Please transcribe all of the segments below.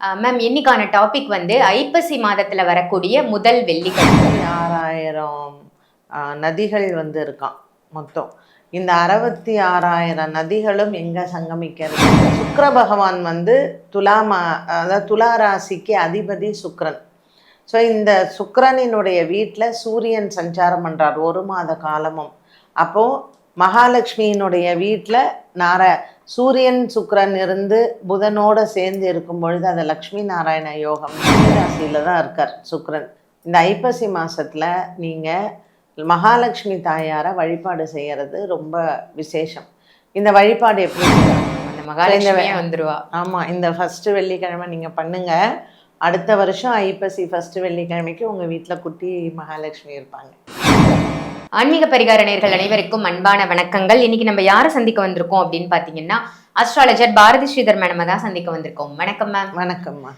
Ma'am இன்னைக்கான topic வந்து ஐப்பசி மாதத்துல வரக்கூடிய முதல் வெள்ளிக்கிழமை. ஆறாயிரம் நதிகள் வந்து இருக்கான் மொத்தம். இந்த அறுபத்தி ஆறாயிரம் நதிகளும் எங்க சங்கமிக்கிறது? சுக்கர பகவான் வந்து துலாமா அதாவது துலா ராசிக்கு அதிபதி சுக்கரன். ஸோ இந்த சுக்கரனினுடைய வீட்டில் சூரியன் சஞ்சாரம் பண்ணுறார் ஒரு மாத காலமும். அப்போது மகாலட்சுமியினுடைய வீட்டில் நார சூரியன் சுக்கிரன் இருந்து புதனோட சேர்ந்து இருக்கும் பொழுது அது லக்ஷ்மி நாராயண யோகம் ராசியில தான் இருக்கார் சுக்கிரன். இந்த ஐப்பசி மாசத்துல நீங்க மகாலட்சுமி தாயாரை வழிபாடு செய்யறது ரொம்ப விசேஷம். இந்த வழிபாடு எப்படி செய்யணும்? அந்த மகாலட்சுமியே? வந்துருவா. ஆமா இந்த ஃபர்ஸ்ட் வெள்ளிக்கிழமை நீங்க பண்ணுங்க. அடுத்த வருஷம் ஐப்பசி ஃபர்ஸ்ட் வெள்ளிக்கிழமைக்கு உங்க வீட்ல குட்டி மகாலட்சுமி இருப்பாங்க. ஆன்மீக பரிகார நேர்கள் அனைவருக்கும் அன்பான வணக்கங்கள். இன்னைக்கு நம்ம யாரை சந்திக்க வந்திருக்கோம் அப்படின்னு பாத்தீங்கன்னா அஸ்ட்ராலஜர் பாரதி ஸ்ரீதர் மேடம் தான் சந்திக்க வந்திருக்கோம். வணக்கம் மேம் வணக்கம்மா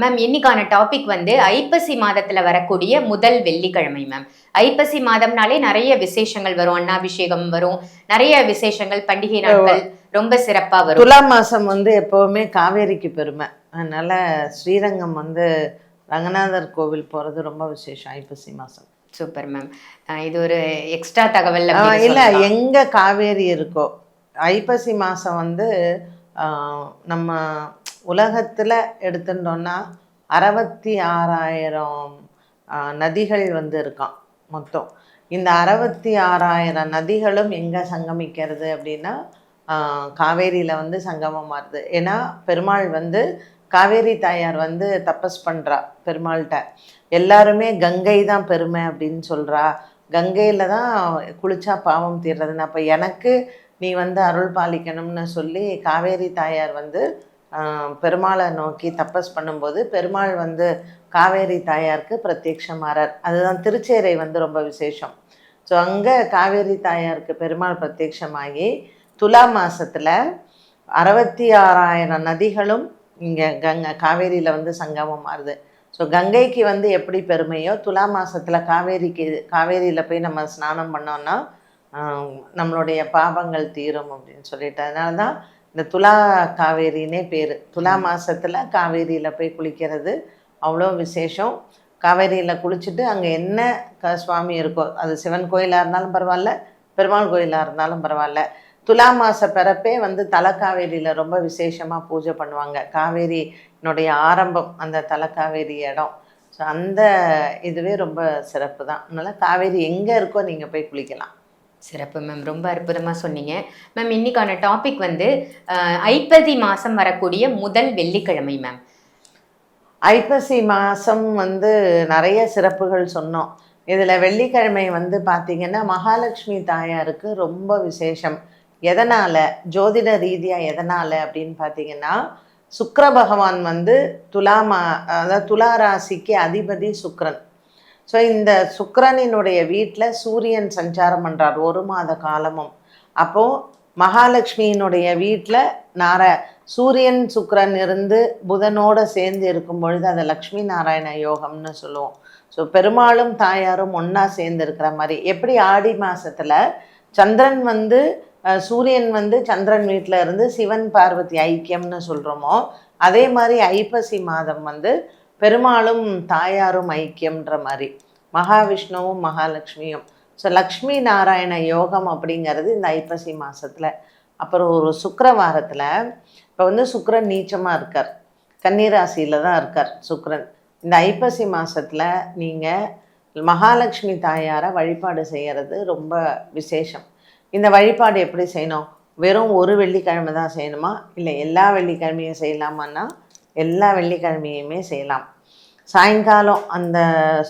மேம் இன்னைக்கான டாபிக் வந்து ஐப்பசி மாதத்துல வரக்கூடிய முதல் வெள்ளிக்கிழமை மேம் ஐப்பசி மாதம்னாலே நிறைய விசேஷங்கள் வரும். அன்னாபிஷேகம் வரும். நிறைய விசேஷங்கள் பண்டிகை நாட்கள் ரொம்ப சிறப்பா வரும். துலா மாசம் வந்து எப்பவுமே காவேரிக்கு பெருமை. அதனால ஸ்ரீரங்கம் வந்து ரங்கநாதர் கோவில் போறது ரொம்ப விசேஷம் ஐப்பசி மாசம். சூப்பர் மேம் இது ஒரு எக்ஸ்ட்ரா தகவல் இல்ல. எங்க காவேரி இருக்கோ ஐப்பசி மாசம் வந்து நம்ம உலகத்துல எடுத்துட்டோம்னா அறுபத்தி ஆறாயிரம் நதிகள் வந்து இருக்கான் மொத்தம். இந்த அறுபத்தி ஆறாயிரம் நதிகளும் எங்க சங்கமிக்கிறது அப்படின்னா காவேரியில வந்து சங்கமமாகுது ஏன்னா பெருமாள் வந்து காவேரி தாயார் வந்து தபஸ் பண்ணுறா பெருமாள்கிட்ட. எல்லாருமே கங்கை தான் பெருமை அப்படின்னு சொல்கிறா கங்கையில் தான் குளிச்சா பாவம் தீர்றதுன்னு அப்போ எனக்கு நீ வந்து அருள் பாலிக்கணும்னு சொல்லி காவேரி தாயார் வந்து பெருமாளை நோக்கி தபஸ் பண்ணும்போது பெருமாள் வந்து காவேரி தாயாருக்கு பிரத்யக்ஷமாறார் அதுதான் திருச்சேரை வந்து ரொம்ப விசேஷம். ஸோ அங்கே காவேரி தாயாருக்கு பெருமாள் பிரத்யக்ஷமாகி துலா மாதத்தில் அறுபத்தி ஆறாயிரம் நதிகளும் இங்கே கங்கை காவேரியில் வந்து சங்கமம் ஆறுது ஸோ கங்கைக்கு வந்து எப்படி பெருமையோ துலா மாசத்துல காவேரிக்கு காவேரியில் போய் நம்ம ஸ்நானம் பண்ணோம்னா ஆஹ், நம்மளுடைய பாவங்கள் தீரும் அப்படின்னு சொல்லிட்டு. அதனால தான் இந்த துலா காவேரினே பேர். துலா மாசத்துல காவேரியில் போய் குளிக்கிறது அவ்வளோ விசேஷம். காவேரியில் குளிச்சுட்டு அங்கே என்ன க சுவாமி இருக்கோ அது சிவன் கோயிலாக இருந்தாலும் பரவாயில்ல பெருமாள் கோயிலாக இருந்தாலும் பரவாயில்ல. துலா மாச பிறப்பே வந்து தலக்காவேரியில் ரொம்ப விசேஷமாக பூஜை பண்ணுவாங்க. காவேரியினுடைய ஆரம்பம் அந்த தலக்காவேரி இடம். ஸோ அந்த இதுவே ரொம்ப சிறப்பு தான். அதனால் காவேரி எங்கே இருக்கோ நீங்கள் போய் குளிக்கலாம். சிறப்பு மேம் ரொம்ப அற்புதமா சொன்னீங்க. மேம் இன்னைக்கான டாபிக் வந்து அஹ், ஐப்பசி மாசம் வரக்கூடிய முதல் வெள்ளிக்கிழமை மேம் ஐப்பசி மாதம் வந்து நிறைய சிறப்புகள் சொன்னோம். இதில் வெள்ளிக்கிழமை வந்து பார்த்திங்கன்னா மகாலட்சுமி தாயாருக்கு ரொம்ப விசேஷம். எதனால் ஜோதிட ரீதியாக எதனால் அப்படின்னு பார்த்தீங்கன்னா சுக்கர பகவான் வந்து துலா மா அதாவது துலா ராசிக்கு அதிபதி சுக்கரன். ஸோ இந்த சுக்கரனினுடைய வீட்டில் சூரியன் சஞ்சாரம் பண்ணுறார் ஒரு மாத காலமும். அப்போது மகாலட்சுமியினுடைய வீட்டில் நார சூரியன் சுக்கரன் இருந்து புதனோட சேர்ந்து இருக்கும் பொழுது அதை லக்ஷ்மி நாராயண யோகம்னு சொல்லுவோம். ஸோ பெருமாளும் தாயாரும் ஒன்றா சேர்ந்து இருக்கிற மாதிரி. எப்படி ஆடி மாதத்தில் சந்திரன் வந்து சூரியன் வந்து சந்திரன் வீட்டில் இருந்து சிவன் பார்வதி ஐக்கியம்னு சொல்கிறோமோ அதே மாதிரி ஐப்பசி மாதம் வந்து பெருமாளும் தாயாரும் ஐக்கியம்ன்ற மாதிரி. மகாவிஷ்ணுவும் மகாலட்சுமியும். ஸோ லக்ஷ்மி நாராயண யோகம் அப்படிங்கிறது இந்த ஐப்பசி மாதத்தில் அப்புறம் ஒரு சுக்கரவாரத்தில் இப்போ வந்து சுக்கரன் நீச்சமாக இருக்கார். கன்னிராசியில் தான் இருக்கார் சுக்கரன். இந்த ஐப்பசி மாதத்தில் நீங்கள் மகாலட்சுமி தாயாரை வழிபாடு செய்கிறது ரொம்ப விசேஷம். இந்த வழிபாடு எப்படி செய்யணும்? வெறும் ஒரு வெள்ளிக்கிழமை தான் செய்யணுமா? இல்லை எல்லா வெள்ளிக்கிழமையும் செய்யலாமான்னா எல்லா வெள்ளிக்கிழமையுமே செய்யலாம். சாயங்காலம் அந்த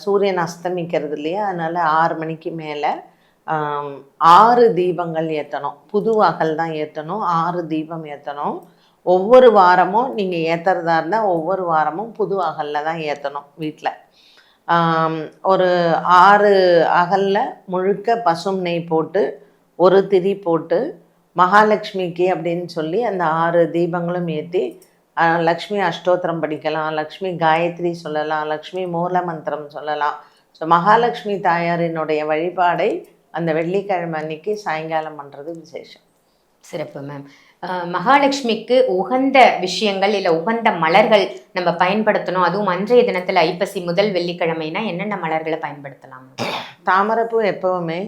சூரியன் அஸ்தமிக்கிறது இல்லையா? அதனால் ஆறு மணிக்கு மேலே ஆறு தீபங்கள் ஏற்றணும் புது அகல் தான் ஏற்றணும் ஆறு தீபம் ஏற்றணும் ஒவ்வொரு வாரமும் நீங்கள் ஏற்றுறதா இருந்தால் ஒவ்வொரு வாரமும் புது அகலில் தான் ஏற்றணும் வீட்டில் ஒரு ஆறு அகலில் முழுக்க பசும் நெய் போட்டு ஒரு திரி போட்டு மகாலட்சுமிக்கு அப்படின்னு சொல்லி அந்த ஆறு தீபங்களும் ஏற்றி லக்ஷ்மி அஷ்டோத்திரம் படிக்கலாம் லக்ஷ்மி காயத்ரி சொல்லலாம் லக்ஷ்மி மூல மந்திரம் சொல்லலாம். ஸோ மகாலட்சுமி தாயாரினுடைய வழிபாடை அந்த வெள்ளிக்கிழமை அன்னைக்கு சாயங்காலம் பண்ணுறது விசேஷம். சிறப்பு மேம் மகாலட்சுமிக்கு உகந்த விஷயங்கள் இல்ல உகந்த மலர்கள் நம்ம பயன்படுத்தணும். அதுவும் அன்றைய தினத்துல ஐப்பசி முதல் வெள்ளிக்கிழமைனா என்னென்ன மலர்களை பயன்படுத்தலாம்? தாமரைப்பூ எப்பவுமே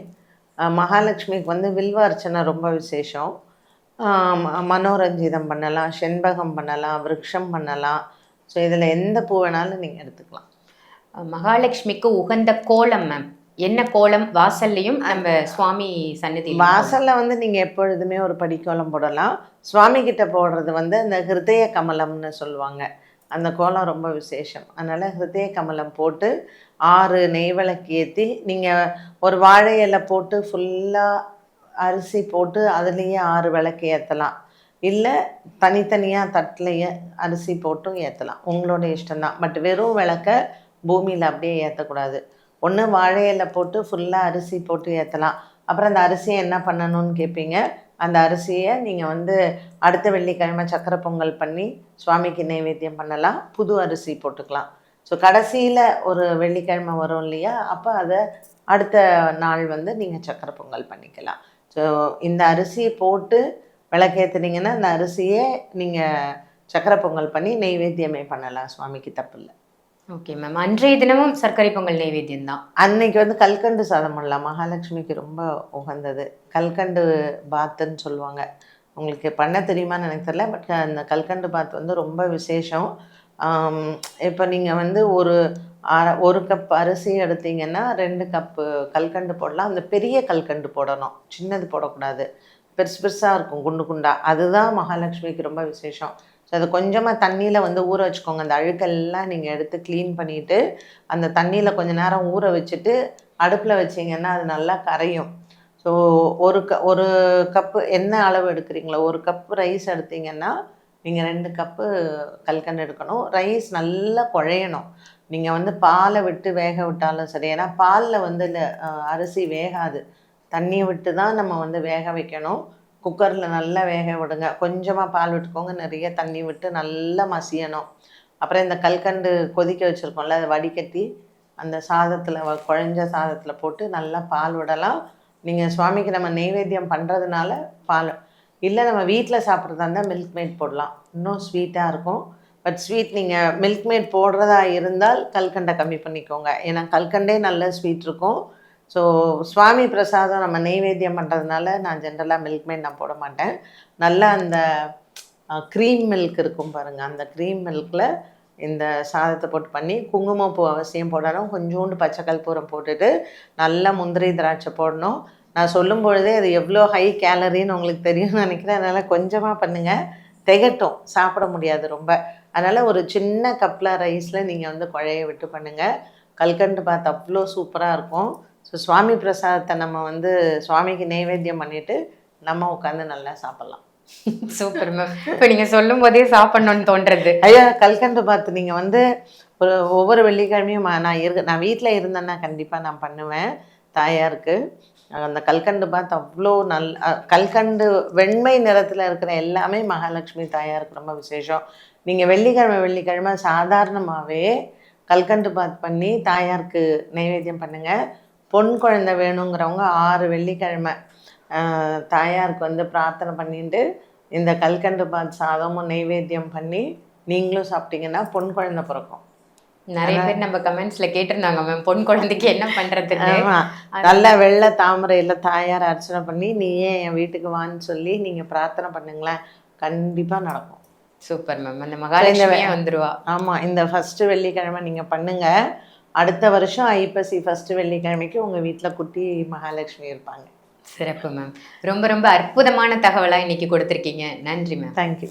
மகாலட்சுமிக்கு வந்து வில்வ அர்ச்சனை ரொம்ப விசேஷம். மனோரஞ்சிதம் பண்ணலாம் செண்பகம் பண்ணலாம் விருட்சம் பண்ணலாம். ஸோ இதில் எந்த பூ வேணாலும் நீங்கள் எடுத்துக்கலாம். மகாலட்சுமிக்கு உகந்த கோலம் மேம் என்ன கோலம்? வாசல்லையும் நம்ம சுவாமி சன்னதி வாசலில் வந்து நீங்கள் எப்பொழுதுமே ஒரு படிக்கோலம் போடலாம். சுவாமி கிட்ட போடுறது வந்து அந்த ஹிருதய கமலம்னு சொல்லுவாங்க. அந்த கோலம் ரொம்ப விசேஷம். அதனால் ஹிருதய கமலம் போட்டு ஆறு நெய் விளக்கு ஏற்றி நீங்கள் ஒரு வாழை இலை போட்டு ஃபுல்லாக அரிசி போட்டு அதுலேயே ஆறு விளக்கு ஏற்றலாம் இல்லை தனித்தனியாக தட்டிலையே அரிசி போட்டும் ஏற்றலாம் உங்களோட இஷ்டம்தான் பட் வெறும் விளக்க பூமியில் அப்படியே ஏற்றக்கூடாது ஒன்று வாழை இலை போட்டு ஃபுல்லாக அரிசி போட்டு ஏற்றலாம் அப்புறம் அந்த அரிசியை என்ன பண்ணணும்னு கேட்பீங்க அந்த அரிசியை நீங்கள் வந்து அடுத்த வெள்ளிக்கிழமை சக்கரை பொங்கல் பண்ணி சுவாமிக்கு நைவேத்தியம் பண்ணலாம். புது அரிசி போட்டுக்கலாம். ஸோ கடைசியில் ஒரு வெள்ளிக்கிழமை வரும் இல்லையா? அப்போ அதை அடுத்த நாள் வந்து நீங்கள் சக்கரை பொங்கல் பண்ணிக்கலாம். ஸோ இந்த அரிசியை போட்டு விளக்கேற்றுனீங்கன்னா அந்த அரிசியே நீங்கள் சக்கரை பொங்கல் பண்ணி நெய்வேத்தியமே பண்ணலாம் சுவாமிக்கு தப்பு இல்லை. ஓகே மேம் அன்றைய தினமும் சர்க்கரை பொங்கல் நைவேத்தியம் தான் அன்னைக்கு வந்து கல்கண்டு சாதம் பண்ணலாம் மகாலட்சுமிக்கு ரொம்ப உகந்தது. கல்கண்டு பாத்துன்னு சொல்லுவாங்க. உங்களுக்கு பண்ண தெரியுமான்னு எனக்கு தெரியல பட் அந்த கல்கண்டு பாத் வந்து ரொம்ப விசேஷம். இப்போ நீங்கள் வந்து ஒரு அரை- ஒரு கப் அரிசி எடுத்தீங்கன்னா ரெண்டு கப்பு கல்கண்டு போடலாம். அந்த பெரிய கல்கண்டு போடணும். சின்னது போடக்கூடாது. பெருசு பெருசாக இருக்கும் குண்டு குண்டா. அதுதான் மகாலட்சுமிக்கு ரொம்ப விசேஷம். ஸோ அது கொஞ்சமாக தண்ணியில் வந்து ஊற வச்சுக்கோங்க. அந்த அழுக்கெல்லாம் நீங்கள் எடுத்து க்ளீன் பண்ணிவிட்டு அந்த தண்ணியில் கொஞ்ச நேரம் ஊற வச்சுட்டு அடுப்பில் வச்சீங்கன்னா அது நல்லா கரையும். ஸோ ஒரு க ஒரு கப்பு என்ன அளவு எடுக்கிறீங்களோ ஒரு கப்பு ரைஸ் எடுத்தீங்கன்னா நீங்கள் ரெண்டு கப்பு கல்கண்டு எடுக்கணும். ரைஸ் நல்லா குழையணும். நீங்கள் வந்து பாலை விட்டு வேக விட்டாலும் சரி ஏன்னா பாலில் வந்து இந்த அரிசி வேகாது. தண்ணியை விட்டு தான் நம்ம வந்து வேக வைக்கணும். குக்கரில் நல்லா வேக விடுங்க. கொஞ்சமாக பால் விட்டுக்கோங்க. நிறைய தண்ணி விட்டு நல்லா மசியணும். அப்புறம் இந்த கல்கண்டு கொதிக்க வச்சுருக்கோம்ல அதை வடிகட்டி அந்த சாதத்தில் குழஞ்ச சாதத்தில் போட்டு நல்லா பால் விடலாம். நீங்கள் சுவாமிக்கு நம்ம நெய்வேத்தியம் பண்ணுறதுனால பால் இல்லை நம்ம வீட்டில் சாப்பிட்றதா இருந்தால் மில்க் மேட் போடலாம். இன்னும் ஸ்வீட்டாக இருக்கும். பட் ஸ்வீட் நீங்கள் மில்க் மேட் போடுறதா இருந்தால் கல்கண்டை கம்மி பண்ணிக்கோங்க. ஏன்னா கல்கண்டே நல்ல ஸ்வீட் இருக்கும். ஸோ சுவாமி பிரசாதம் நம்ம நெய்வேத்தியம் பண்ணுறதுனால நான் ஜென்ரலாக மில்க் மேட் நான் போட மாட்டேன். நல்லா அந்த க்ரீம் மில்க் இருக்கும் பாருங்கள் அந்த க்ரீம் மில்கில் இந்த சாதத்தை போட்டு பண்ணி குங்குமப்பூ அவசியம் போடணும் கொஞ்சோண்டு பச்சை கற்பூரம் போட்டுட்டு நல்லா முந்திரி திராட்சை போடணும். நான் சொல்லும் பொழுதே அது எவ்வளோ ஹை கேலரின்னு உங்களுக்கு தெரியும்னு நினைக்கிறேன். அதனால் கொஞ்சமாக பண்ணுங்கள் திகட்டும். சாப்பிட முடியாது ரொம்ப. அதனால் ஒரு சின்ன கப்பில் ரைஸில் நீங்கள் வந்து குழைய விட்டு பண்ணுங்கள் கல்கண்டு பார்த்து அவ்வளோ சூப்பராக இருக்கும். ஸோ சுவாமி பிரசாதத்தை நம்ம வந்து சுவாமிக்கு நைவேத்தியம் பண்ணிவிட்டு நம்ம உட்காந்து நல்லா சாப்பிட்லாம். Super ma'am. இப்போ நீங்க சொல்லும் போதே சாப்பிடணும்னு தோன்றது. ஐயா கல்கண்டு பார்த்து நீங்கள் வந்து ஒரு ஒவ்வொரு வெள்ளிக்கிழமையும் நான் இரு நான் வீட்டில் இருந்தேன்னா கண்டிப்பாக நான் பண்ணுவேன். தாயாருக்கு. அந்த கல்கண்டு பார்த்து அவ்வளோ நல் கல்கண்டு வெண்மை நிறத்தில் இருக்கிற எல்லாமே மகாலட்சுமி தாயாருக்கு ரொம்ப விசேஷம். நீங்கள் வெள்ளிக்கிழமை வெள்ளிக்கிழமை சாதாரணமாகவே கல்கண்டு பாத் பண்ணி தாயாருக்கு நைவேத்தியம் பண்ணுங்கள் பொன் குழந்தை வேணுங்கிறவங்க ஆறு வெள்ளிக்கிழமை தாயாருக்கு வந்து பிரார்த்தனை பண்ணிட்டு இந்த கல்கண்டு பாத் சாதமும் நைவேத்தியம் பண்ணி நீங்களும் சாப்பிட்டீங்கன்னா பொன் குழந்தை பிறக்கும். நிறைய பேர் நம்ம கமெண்ட்ஸ்ல கேட்டிருந்தாங்க மேம் பொன் குழந்தைக்கு என்ன பண்றதுன்னு. ஆமா. நல்ல வெள்ளை தாமரையில் தாயார் அர்ச்சனை பண்ணி நீயே என் வீட்டுக்கு வான்னு சொல்லி நீங்கள் பிரார்த்தனை பண்ணுங்களேன். கண்டிப்பாக நடக்கும். Super ma'am. அந்த மகாலட்சுமியே வந்துருவா. ஆமாம் இந்த ஃபஸ்ட்டு வெள்ளிக்கிழமை நீங்கள் பண்ணுங்கள் அடுத்த வருஷம் ஐப்பசி ஃபஸ்ட்டு வெள்ளிக்கிழமைக்கு உங்கள் வீட்டில் குட்டி மகாலட்சுமி இருப்பாங்க. சிறப்பு மேம் ரொம்ப ரொம்ப அற்புதமான தகவலா இன்னைக்கு கொடுத்திருக்கீங்க. நன்றி மேம் தேங்க்யூ